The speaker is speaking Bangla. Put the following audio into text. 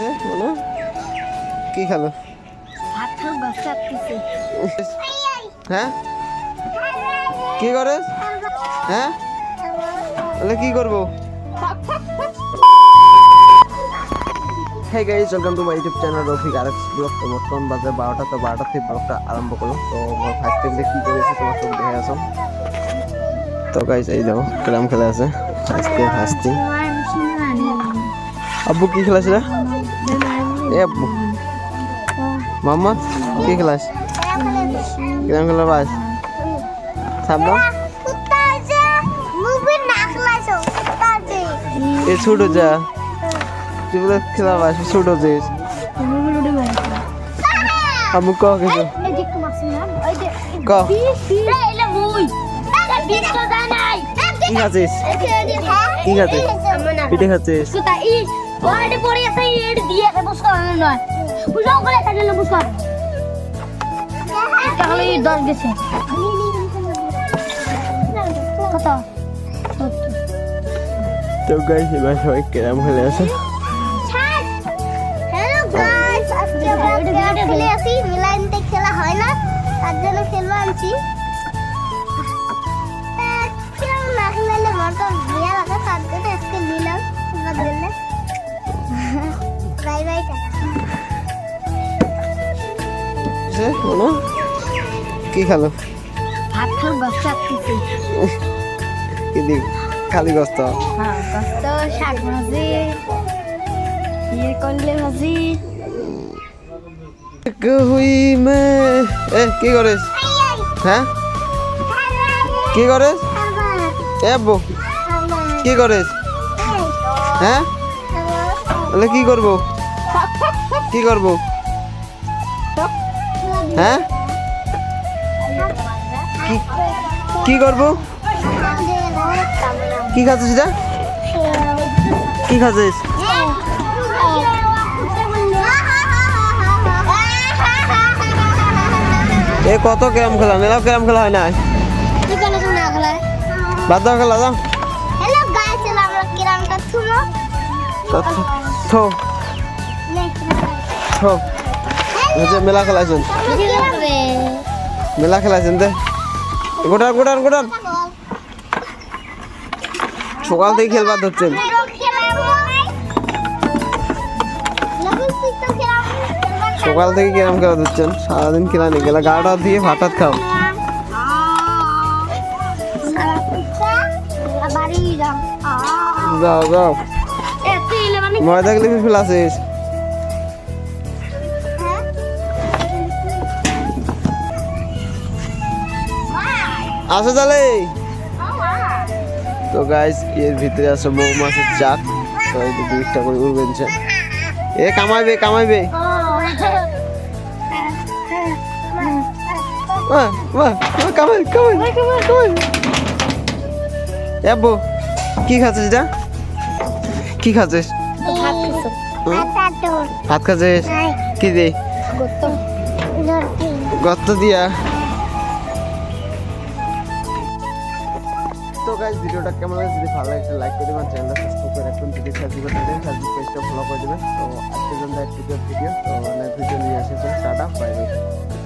আছে বলো। কি খেলো? হ্যাঁ? কি করে হ্যাঁ? তাহলে কি করব? হ্যাঁ guys welcome to my YouTube channel Rafiq R X blog তো বর্তমান বাজে বারোটা তো বারোটা থেকে ব্লগটা আরম্ভ করল তো আমার ফার্স্ট টাইম কি করেছে তোমার সব দেখে আসো তো গাইজ এই দেখো ক্যারাম খেলা আছে। আজকে হাসছি আব্বু কি খেলাছিল এ মাম্মা কি খেলাস? ক্যারাম খেলা বাস সাবধান এ ছোট যা। তুই বলে খেলা বাস ছোট যাইস আম্মু ক কিছু ক। কি খাচ্ছিস? কি খাচ্ছিস? পিঠে খাচ্ছিস? দশ গেছে। কত? তো গাইস এবার সবাই ক্যারাম খেলে আছে। হ্যালো গাইস আজকে আমরা খেলে আসি মিলাইনতে সে বলো। কি খেলো? কি দিক খালি গস্ত হ্যাঁ শাক ভাজি ইয়ে করলে ভাজি। হুই মে এ কি করিস? হ্যাঁ? কি করিস? এ কি করিস? হ্যাঁ? তাহলে কি করব? কি করব? হ্যাঁ? কি করব? কি খাচ্ছিস এটা? কি খাচ্ছিস? এ কত ক্যারাম খেলা? মেলাও ক্যারাম খেলা হয় না বাদ দাও খেলা দাও। থো। থো। মেলা খেলাইছেন। মেলা খেলাইছেন দে। গোটান গোটান গোটান সকাল থেকে খেলবার ধরছেন। সকাল থেকে কিরম খেলা ধরছেন? সারাদিন খেলা নেই গেলা গাড়া দিয়ে ভাটাত খাও। যাও যাও। ময়দা গেলে ফেলাছিস। আসো তাহলে। তো গাইস এর ভিতরে আছে মৌ মাছের চাক তো দুইটা করে উড়বেন এ কামাইবে কামাইবে। বাহ বাহ বাহ, কামাই কামাই কামাই এ কি খাচ্ছিস এটা? কি খাচ্ছিস? ভাত খাচ্ছিস? কি দে? গর্ত দিয়া। গাইজ ভিডিওটা কেমন লাগে যদি ভালো লাগছে লাইক করে দেবেন চ্যানেলটা সাবস্ক্রাইব করে রাখবেন, যদি ফেসবুকে থাকেন ফেসবুক পেজটা ফলো করে দেবেন। তো আজকের জন্য একটু ভিডিও তো অনেক ভিডিও নিয়ে এসেছেন টাটা বাই বাই